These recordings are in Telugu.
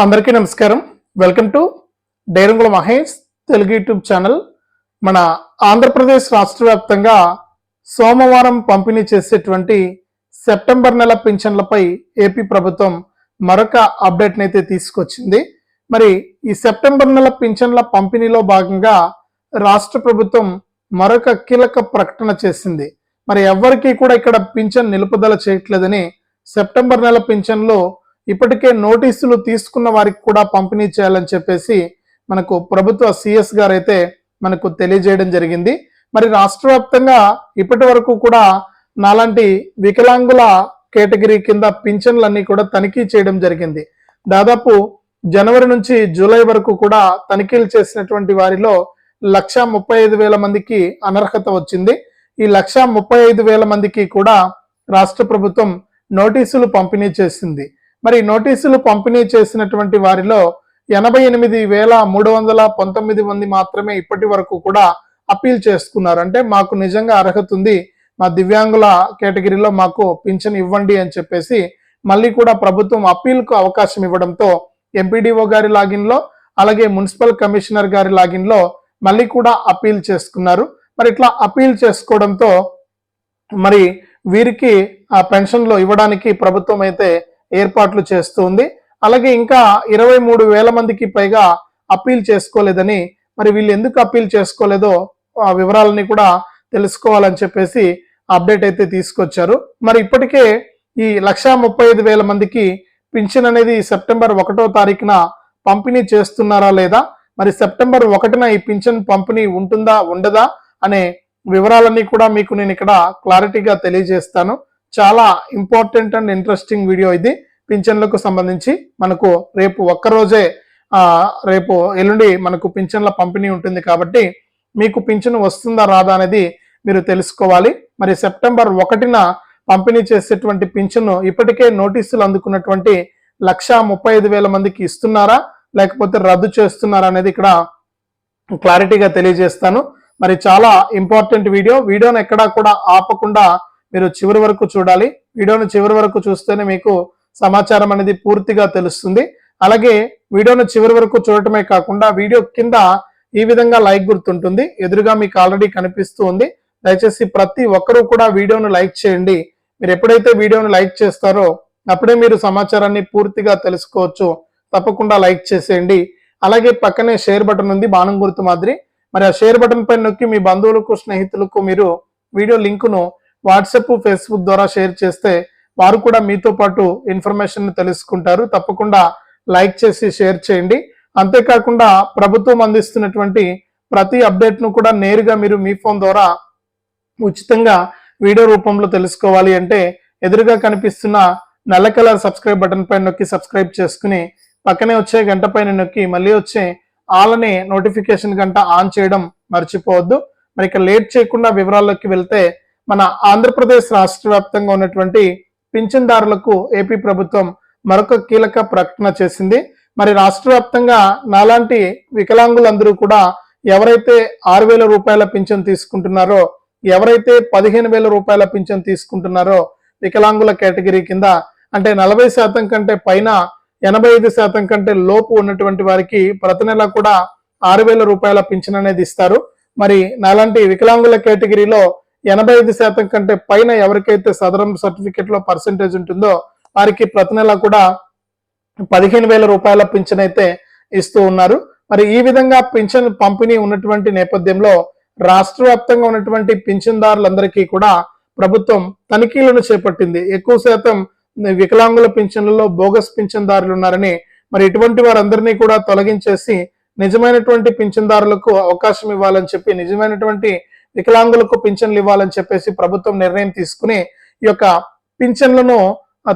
అందరికీ నమస్కారం. Welcome to Dairangula Mahesh Telugu YouTube channel. మన ఆంధ్రప్రదేశ్ రాష్ట్ర వ్యాప్తంగా సోమవారం పంపిణీ చేసేటువంటి సెప్టెంబర్ నెల పింఛన్లపై ఏపీ ప్రభుత్వం మరొక అప్డేట్ని అయితే తీసుకొచ్చింది. మరి ఈ సెప్టెంబర్ నెల పింఛన్ల పంపిణీలో భాగంగా రాష్ట్ర ప్రభుత్వం మరొక కీలక ప్రకటన చేసింది. మరి ఎవరికీ కూడా ఇక్కడ పింఛన్ నిలుపుదల చేయట్లేదని సెప్టెంబర్ నెల పింఛన్లో ఇప్పటికే నోటీసులు తీసుకున్న వారికి కూడా పంపిణీ చేయాలని చెప్పేసి మనకు ప్రభుత్వ సిఎస్ గారు అయితే మనకు తెలియజేయడం జరిగింది. మరి రాష్ట్ర వ్యాప్తంగా ఇప్పటి వరకు కూడా నాలాంటి వికలాంగుల కేటగిరీ కింద పింఛన్లన్నీ కూడా తనిఖీ చేయడం జరిగింది. దాదాపు జనవరి నుంచి జూలై వరకు కూడా తనిఖీలు చేసినటువంటి వారిలో లక్ష ముప్పై ఐదు వేల మందికి అనర్హత వచ్చింది. ఈ లక్ష ముప్పై ఐదు వేల మందికి కూడా రాష్ట్ర ప్రభుత్వం నోటీసులు పంపిణీ చేసింది. మరి నోటీసులు పంపిణీ చేసినటువంటి వారిలో ఎనభై ఎనిమిది వేల మూడు వందల పంతొమ్మిది మంది మాత్రమే ఇప్పటి వరకు కూడా అప్పీల్ చేసుకున్నారు. అంటే మాకు నిజంగా అర్హత ఉంది. మా దివ్యాంగుల కేటగిరీలో మాకు పింఛన్ ఇవ్వండి అని చెప్పేసి మళ్ళీ కూడా ప్రభుత్వం అప్పీల్కు అవకాశం ఇవ్వడంతో ఎంపీడీఓ గారి లాగిన్లో అలాగే మున్సిపల్ కమిషనర్ గారి లాగిన్లో మళ్ళీ కూడా అప్పీల్ చేసుకున్నారు. మరి ఇట్లా అప్పీల్ చేసుకోవడంతో మరి వీరికి ఆ పెన్షన్లో ఇవ్వడానికి ప్రభుత్వం అయితే ఏర్పాట్లు చేస్తుంది. అలాగే ఇంకా ఇరవై మూడు వేల మందికి పైగా అప్పీల్ చేసుకోలేదని మరి వీళ్ళు ఎందుకు అప్పీల్ చేసుకోలేదో ఆ వివరాలని కూడా తెలుసుకోవాలని చెప్పేసి అప్డేట్ అయితే తీసుకొచ్చారు. మరి ఇప్పటికే ఈ లక్షా ముప్పై ఐదు వేల మందికి పింఛన్ అనేది సెప్టెంబర్ ఒకటో తారీఖున పంపిణీ చేస్తున్నారా లేదా? మరి సెప్టెంబర్ ఒకటిన ఈ పింఛన్ పంపిణీ ఉంటుందా ఉండదా అనే వివరాలన్నీ కూడా మీకు నేను ఇక్కడ క్లారిటీగా తెలియజేస్తాను. చాలా ఇంపార్టెంట్ అండ్ ఇంట్రెస్టింగ్ వీడియో ఇది. పింఛన్లకు సంబంధించి మనకు రేపు ఒక్కరోజే రేపు ఎల్లుండి మనకు పింఛన్ల పంపిణీ ఉంటుంది కాబట్టి మీకు పింఛను వస్తుందా రాదా అనేది మీరు తెలుసుకోవాలి. మరి సెప్టెంబర్ ఒకటిన పంపిణీ చేసేటువంటి పింఛను ఇప్పటికే నోటీసులు అందుకున్నటువంటి లక్ష ముప్పై ఐదు వేల మందికి ఇస్తున్నారా లేకపోతే రద్దు చేస్తున్నారా అనేది ఇక్కడ క్లారిటీగా తెలియజేస్తాను. మరి చాలా ఇంపార్టెంట్ వీడియో వీడియోను ఎక్కడా కూడా ఆపకుండా మీరు చివరి వరకు చూడాలి. వీడియోను చివరి వరకు చూస్తేనే మీకు సమాచారం అనేది పూర్తిగా తెలుస్తుంది. అలాగే వీడియోను చివరి వరకు చూడటమే కాకుండా వీడియో కింద ఈ విధంగా లైక్ గుర్తుంటుంది. ఎదురుగా మీకు ఆల్రెడీ కనిపిస్తూ ఉంది. దయచేసి ప్రతి ఒక్కరూ కూడా వీడియోను లైక్ చేయండి. మీరు ఎప్పుడైతే వీడియోను లైక్ చేస్తారో అప్పుడే మీరు సమాచారాన్ని పూర్తిగా తెలుసుకోవచ్చు. తప్పకుండా లైక్ చేసేయండి. అలాగే పక్కనే షేర్ బటన్ ఉంది బాణం గుర్తు మాదిరి. మరి ఆ షేర్ బటన్ పైన నొక్కి మీ బంధువులకు స్నేహితులకు మీరు వీడియో లింకును వాట్సాప్ ఫేస్బుక్ ద్వారా షేర్ చేస్తే వారు కూడా మీతో పాటు ఇన్ఫర్మేషన్ తెలుసుకుంటారు. తప్పకుండా లైక్ చేసి షేర్ చేయండి. అంతేకాకుండా ప్రభుత్వం అందిస్తున్నటువంటి ప్రతి అప్డేట్ను కూడా నేరుగా మీరు మీ ఫోన్ ద్వారా ఉచితంగా వీడియో రూపంలో తెలుసుకోవాలి అంటే ఎదురుగా కనిపిస్తున్న నల్ల కలర్ సబ్స్క్రైబ్ బటన్ పైన నొక్కి సబ్స్క్రైబ్ చేసుకుని పక్కనే వచ్చే గంట పైన నొక్కి మళ్ళీ వచ్చే ఆలని నోటిఫికేషన్ గంట ఆన్ చేయడం మర్చిపోవద్దు. మరి ఇక లేట్ చేయకుండా వివరాల్లోకి వెళ్తే మన ఆంధ్రప్రదేశ్ రాష్ట్ర వ్యాప్తంగా ఉన్నటువంటి పింఛన్దారులకు ఏపీ ప్రభుత్వం మరొక కీలక ప్రకటన చేసింది. మరి రాష్ట్ర వ్యాప్తంగా నాలాంటి వికలాంగులందరూ కూడా ఎవరైతే ఆరు వేల రూపాయల పింఛన్ తీసుకుంటున్నారో ఎవరైతే పదిహేను వేల రూపాయల పింఛన్ తీసుకుంటున్నారో వికలాంగుల కేటగిరీ కింద అంటే నలభై శాతం కంటే పైన ఎనభై ఐదు శాతం కంటే లోపు ఉన్నటువంటి వారికి ప్రతి నెల కూడా ఆరు వేల రూపాయల పింఛన్ అనేది ఇస్తారు. మరి నాలాంటి వికలాంగుల కేటగిరీలో ఎనభై ఐదు శాతం కంటే పైన ఎవరికైతే సదరం సర్టిఫికెట్లో పర్సంటేజ్ ఉంటుందో వారికి ప్రతి నెల కూడా పదిహేను వేల రూపాయల పింఛన్ అయితే ఇస్తూ ఉన్నారు. మరి ఈ విధంగా పింఛన్ పంపిణీ ఉన్నటువంటి నేపథ్యంలో రాష్ట్ర వ్యాప్తంగా ఉన్నటువంటి పింఛన్దారులందరికీ కూడా ప్రభుత్వం తనిఖీలను చేపట్టింది. ఎక్కువ శాతం వికలాంగుల పింఛన్లలో బోగస్ పింఛన్దారులు ఉన్నారని మరి ఇటువంటి వారందరినీ కూడా తొలగించేసి నిజమైనటువంటి పింఛన్దారులకు అవకాశం ఇవ్వాలని చెప్పి నిజమైనటువంటి వికలాంగులకు పింఛన్లు ఇవ్వాలని చెప్పేసి ప్రభుత్వం నిర్ణయం తీసుకుని ఈ యొక్క పింఛన్లను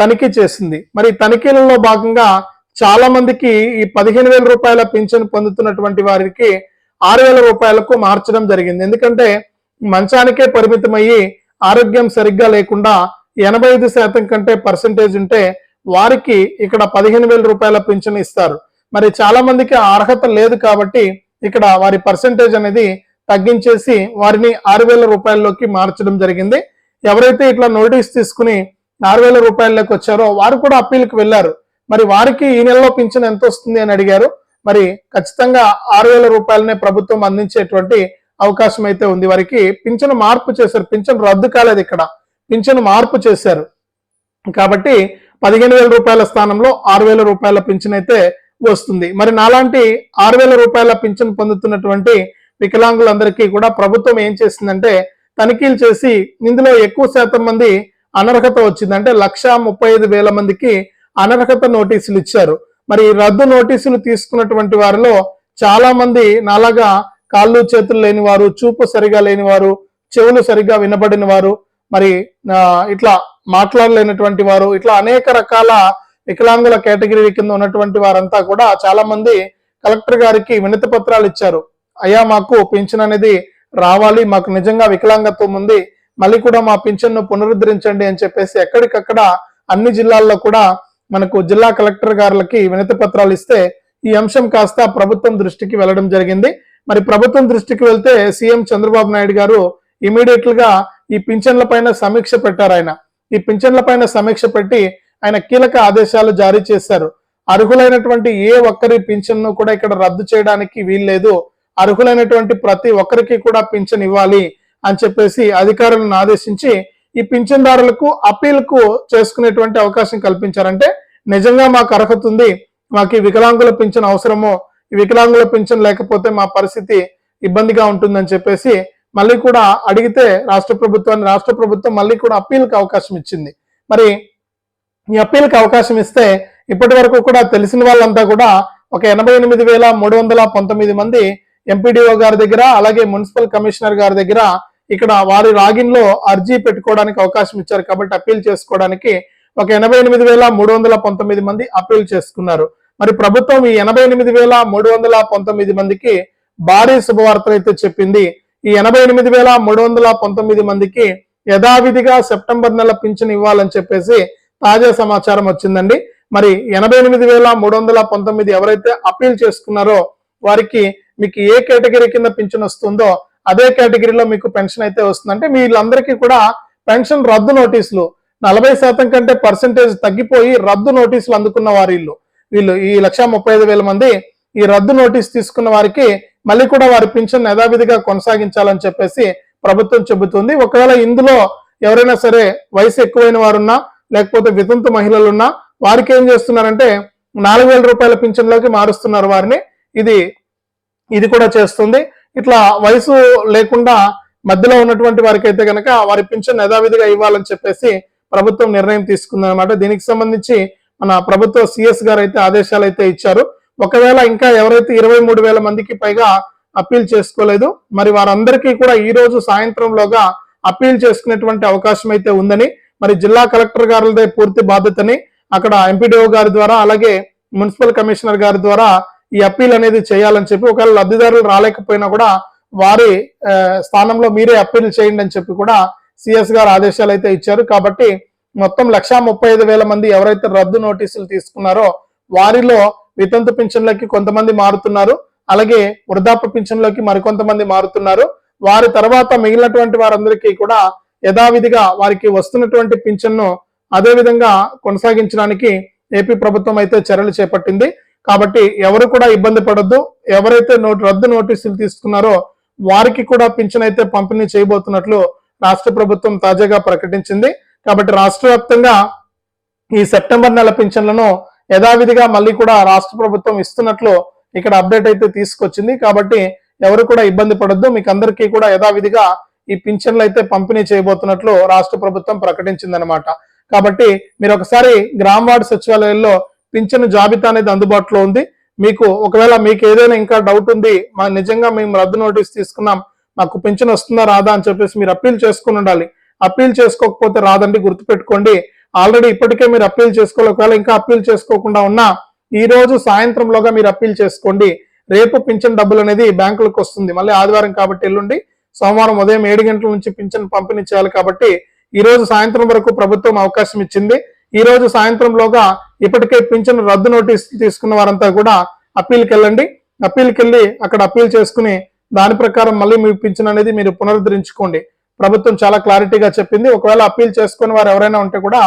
తనిఖీ చేసింది. మరి తనిఖీలలో భాగంగా చాలా మందికి ఈ పదిహేను వేల రూపాయల పింఛన్ పొందుతున్నటువంటి వారికి ఆరు వేల రూపాయలకు మార్చడం జరిగింది. ఎందుకంటే మంచానికే పరిమితమయ్యి ఆరోగ్యం సరిగ్గా లేకుండా ఎనభై ఐదు శాతం కంటే పర్సంటేజ్ ఉంటే వారికి ఇక్కడ పదిహేను వేల రూపాయల పింఛన్ ఇస్తారు. మరి చాలా మందికి అర్హత లేదు కాబట్టి ఇక్కడ వారి పర్సంటేజ్ అనేది తగ్గించేసి వారిని ఆరు వేల రూపాయల్లోకి మార్చడం జరిగింది. ఎవరైతే ఇట్లా నోటీస్ తీసుకుని ఆరు వేల రూపాయల్లోకి వచ్చారో వారు కూడా అప్పీల్కి వెళ్ళారు. మరి వారికి ఈ నెలలో పింఛన్ ఎంత వస్తుంది అని అడిగారు. మరి ఖచ్చితంగా ఆరు వేల రూపాయలనే ప్రభుత్వం అందించేటువంటి అవకాశం అయితే ఉంది. వారికి పింఛను మార్పు చేశారు. పింఛను రద్దు కాలేదు ఇక్కడ. పింఛను మార్పు చేశారు. కాబట్టి పదిహేను వేల రూపాయల స్థానంలో ఆరు వేల రూపాయల పింఛన్ అయితే వస్తుంది. మరి నాలాంటి ఆరు వేల రూపాయల పింఛన్ పొందుతున్నటువంటి వికలాంగులందరికీ కూడా ప్రభుత్వం ఏం చేసిందంటే తనిఖీలు చేసి ఇందులో ఎక్కువ శాతం మంది అనర్హత వచ్చింది. అంటే లక్ష ముప్పై ఐదు వేల మందికి అనర్హత నోటీసులు ఇచ్చారు. మరి రద్దు నోటీసులు తీసుకున్నటువంటి వారిలో చాలా మంది నాలాగా కాళ్ళు చేతులు లేని వారు చూపు సరిగా లేని వారు చెవులు సరిగా వినబడిన వారు మరి ఇట్లా మాట్లాడలేనటువంటి వారు ఇట్లా అనేక రకాల వికలాంగుల కేటగిరీ కింద ఉన్నటువంటి వారంతా కూడా చాలా మంది కలెక్టర్ గారికి వినతి పత్రాలు ఇచ్చారు. అయ్యా మాకు పింఛన్ అనేది రావాలి మాకు నిజంగా వికలాంగత్వం ఉంది మళ్ళీ కూడా మా పింఛన్ను పునరుద్ధరించండి అని చెప్పేసి ఎక్కడికక్కడ అన్ని జిల్లాల్లో కూడా మనకు జిల్లా కలెక్టర్ గారులకి వినతి పత్రాలు ఇస్తే ఈ అంశం కాస్త ప్రభుత్వం దృష్టికి వెళ్ళడం జరిగింది. మరి ప్రభుత్వం దృష్టికి వెళ్తే సీఎం చంద్రబాబు నాయుడు గారు ఇమీడియట్గా ఈ పింఛన్ల పైన సమీక్ష పెట్టారు ఆయన. ఈ పింఛన్ల పైన సమీక్ష పెట్టి ఆయన కీలక ఆదేశాలు జారీ చేశారు. అర్హులైనటువంటి ఏ ఒక్కరి పింఛన్ను కూడా ఇక్కడ రద్దు చేయడానికి వీల్లేదు. అర్హులైనటువంటి ప్రతి ఒక్కరికి కూడా పింఛన్ ఇవ్వాలి అని చెప్పేసి అధికారులను ఆదేశించి ఈ పింఛన్దారులకు అప్పీల్కు చేసుకునేటువంటి అవకాశం కల్పించారంటే నిజంగా మాకు అర్హత ఉంది. మాకు ఈ వికలాంగుల పింఛన్ అవసరమో ఈ వికలాంగుల పింఛన్ లేకపోతే మా పరిస్థితి ఇబ్బందిగా ఉంటుందని చెప్పేసి మళ్ళీ కూడా అడిగితే రాష్ట్ర ప్రభుత్వాన్ని రాష్ట్ర ప్రభుత్వం మళ్ళీ కూడా అప్పీల్కి అవకాశం ఇచ్చింది. మరి ఈ అప్పీల్కి అవకాశం ఇస్తే ఇప్పటి వరకు కూడా తెలిసిన వాళ్ళంతా కూడా ఒక ఎనభై ఎనిమిది వేల మూడు వందల పంతొమ్మిది మంది ఎంపీడీఓ గారి దగ్గర అలాగే మున్సిపల్ కమిషనర్ గారి దగ్గర ఇక్కడ వారి లాగిన్లో అర్జీ పెట్టుకోవడానికి అవకాశం ఇచ్చారు కాబట్టి అప్పీల్ చేసుకోవడానికి ఒక ఎనభై ఎనిమిది వేల మూడు వందల పంతొమ్మిది మంది అప్పీల్ చేసుకున్నారు. మరి ప్రభుత్వం ఈ ఎనభై ఎనిమిది వేల మూడు వందల పంతొమ్మిది మందికి భారీ శుభవార్తలు అయితే చెప్పింది. ఈ ఎనభై ఎనిమిది వేల మూడు వందల పంతొమ్మిది మందికి యథావిధిగా సెప్టెంబర్ నెల పింఛన్ ఇవ్వాలని చెప్పేసి తాజా సమాచారం వచ్చిందండి. మరి ఎనభై ఎనిమిది వేల మూడు వందల పంతొమ్మిది ఎవరైతే అప్పీల్ చేసుకున్నారో వారికి మీకు ఏ కేటగిరీ కింద పింఛన్ వస్తుందో అదే కేటగిరీలో మీకు పెన్షన్ అయితే వస్తుంది అంటే వీళ్ళందరికీ కూడా పెన్షన్ రద్దు నోటీసులు. నలభై శాతం కంటే పర్సంటేజ్ తగ్గిపోయి రద్దు నోటీసులు అందుకున్న వారి వీళ్ళు. వీళ్ళు ఈ లక్ష ముప్పై ఐదు వేల మంది ఈ రద్దు నోటీస్ తీసుకున్న వారికి మళ్ళీ కూడా వారి పింఛన్ యథావిధిగా కొనసాగించాలని చెప్పేసి ప్రభుత్వం చెబుతుంది. ఒకవేళ ఇందులో ఎవరైనా సరే వయసు ఎక్కువైన వారున్నా లేకపోతే వితంతు మహిళలున్నా వారికి ఏం చేస్తున్నారంటే నాలుగు వేల రూపాయల పింఛన్లోకి మారుస్తున్నారు వారిని. ఇది ఇది కూడా చేస్తుంది. ఇట్లా వయసు లేకుండా మధ్యలో ఉన్నటువంటి వారికి అయితే కనుక వారి పింఛన్ యథావిధిగా ఇవ్వాలని చెప్పేసి ప్రభుత్వం నిర్ణయం తీసుకుందన్నమాట. దీనికి సంబంధించి మన ప్రభుత్వ సిఎస్ గారు అయితే ఆదేశాలు అయితే ఇచ్చారు. ఒకవేళ ఇంకా ఎవరైతే ఇరవై మూడు వేల మందికి పైగా అప్పీల్ చేసుకోలేదు మరి వారందరికీ కూడా ఈ రోజు సాయంత్రంలోగా అప్పీల్ చేసుకునేటువంటి అవకాశం అయితే ఉందని మరి జిల్లా కలెక్టర్ గారిదే పూర్తి బాధ్యతని అక్కడ ఎంపీడీఓ గారి ద్వారా అలాగే మున్సిపల్ కమిషనర్ గారి ద్వారా ఈ అప్పీల్ అనేది చేయాలని చెప్పి ఒకవేళ లబ్ధిదారులు రాలేకపోయినా కూడా వారి స్థానంలో మీరే అప్పీల్ చేయండి అని చెప్పి కూడా సిఎస్ గారు ఆదేశాలు అయితే ఇచ్చారు. కాబట్టి మొత్తం లక్షా ముప్పై ఐదు వేల మంది ఎవరైతే రద్దు నోటీసులు తీసుకున్నారో వారిలో వితంతు పింఛన్లకి కొంతమంది మారుతున్నారు. అలాగే వృద్ధాప్య పింఛన్లోకి మరికొంతమంది మారుతున్నారు. వారి తర్వాత మిగిలినటువంటి వారందరికీ కూడా యథావిధిగా వారికి వస్తున్నటువంటి పింఛన్ను అదే విధంగా కొనసాగించడానికి ఏపీ ప్రభుత్వం అయితే చర్యలు చేపట్టింది. కాబట్టి ఎవరు కూడా ఇబ్బంది పడద్దు. ఎవరైతే నోటు రద్దు నోటీసులు తీసుకున్నారో వారికి కూడా పింఛన్ అయితే పంపిణీ చేయబోతున్నట్లు రాష్ట్ర ప్రభుత్వం తాజాగా ప్రకటించింది. కాబట్టి రాష్ట్ర వ్యాప్తంగా ఈ సెప్టెంబర్ నెల పింఛన్లను యథావిధిగా మళ్ళీ కూడా రాష్ట్ర ప్రభుత్వం ఇస్తున్నట్లు ఇక్కడ అప్డేట్ అయితే తీసుకొచ్చింది. కాబట్టి ఎవరు కూడా ఇబ్బంది పడద్దు. మీకు అందరికీ కూడా యథావిధిగా ఈ పింఛన్లు అయితే పంపిణీ చేయబోతున్నట్లు రాష్ట్ర ప్రభుత్వం ప్రకటించిందనమాట. కాబట్టి మీరు ఒకసారి గ్రామ వార్డు సచివాలయాల్లో పింఛను జాబితా అనేది అందుబాటులో ఉంది. మీకు ఒకవేళ మీకు ఏదైనా ఇంకా డౌట్ ఉంది మా నిజంగా మేము రద్దు నోటీస్ తీసుకున్నాం మాకు పింఛన్ వస్తుందా రాదా అని చెప్పేసి మీరు అప్పీల్ చేసుకుని ఉండాలి. అప్పీల్ చేసుకోకపోతే రాదండి గుర్తుపెట్టుకోండి. ఆల్రెడీ ఇప్పటికే మీరు అప్పీల్ చేసుకోవాలి. ఒకవేళ ఇంకా అప్పీల్ చేసుకోకుండా ఉన్నా ఈ రోజు సాయంత్రంలోగా మీరు అప్పీల్ చేసుకోండి. రేపు పింఛన్ డబ్బులు అనేది బ్యాంకులకు వస్తుంది. మళ్ళీ ఆదివారం కాబట్టి ఎల్లుండి సోమవారం ఉదయం ఏడు గంటల నుంచి పింఛన్ పంపిణీ చేయాలి కాబట్టి ఈ రోజు సాయంత్రం వరకు ప్రభుత్వం అవకాశం ఇచ్చింది. ఈ రోజు సాయంత్రంలోగా ఇప్పటికే పింఛన్ రద్దు నోటీస్ తీసుకున్న వారంతా కూడా అప్పీల్కి వెళ్ళండి. అప్పీల్కి వెళ్ళి అక్కడ అప్పీల్ చేసుకుని దాని ప్రకారం మళ్ళీ మీ పింఛన్ అనేది మీరు పునరుద్ధరించుకోండి. ప్రభుత్వం చాలా క్లారిటీగా చెప్పింది. ఒకవేళ అప్పీల్ చేసుకుని వారు ఎవరైనా ఉంటే కూడా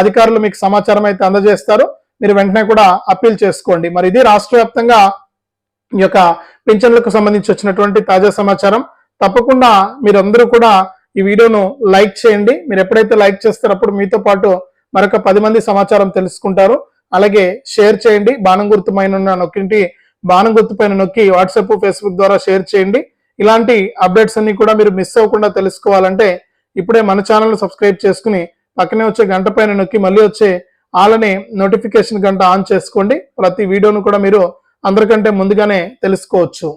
అధికారులు మీకు సమాచారం అయితే అందజేస్తారు. మీరు వెంటనే కూడా అప్పీల్ చేసుకోండి. మరి ఇది రాష్ట్ర వ్యాప్తంగా ఈ యొక్క పింఛన్లకు సంబంధించి వచ్చినటువంటి తాజా సమాచారం. తప్పకుండా మీరందరూ కూడా ఈ వీడియోను లైక్ చేయండి. మీరు ఎప్పుడైతే లైక్ చేస్తారో అప్పుడు మీతో పాటు మరొక పది మంది సమాచారం తెలుసుకుంటారు. అలాగే షేర్ చేయండి. బాణం గుర్తు పైన నొక్కింటి బాణం గుర్తు పైన నొక్కి వాట్సాప్ ఫేస్బుక్ ద్వారా షేర్ చేయండి. ఇలాంటి అప్డేట్స్ అన్ని కూడా మీరు మిస్ అవ్వకుండా తెలుసుకోవాలంటే ఇప్పుడే మన ఛానల్ సబ్స్క్రైబ్ చేసుకుని పక్కనే వచ్చే గంట పైన నొక్కి మళ్ళీ వచ్చే వాళ్ళని నోటిఫికేషన్ గంట ఆన్ చేసుకోండి. ప్రతి వీడియోను కూడా మీరు అందరికంటే ముందుగానే తెలుసుకోవచ్చు.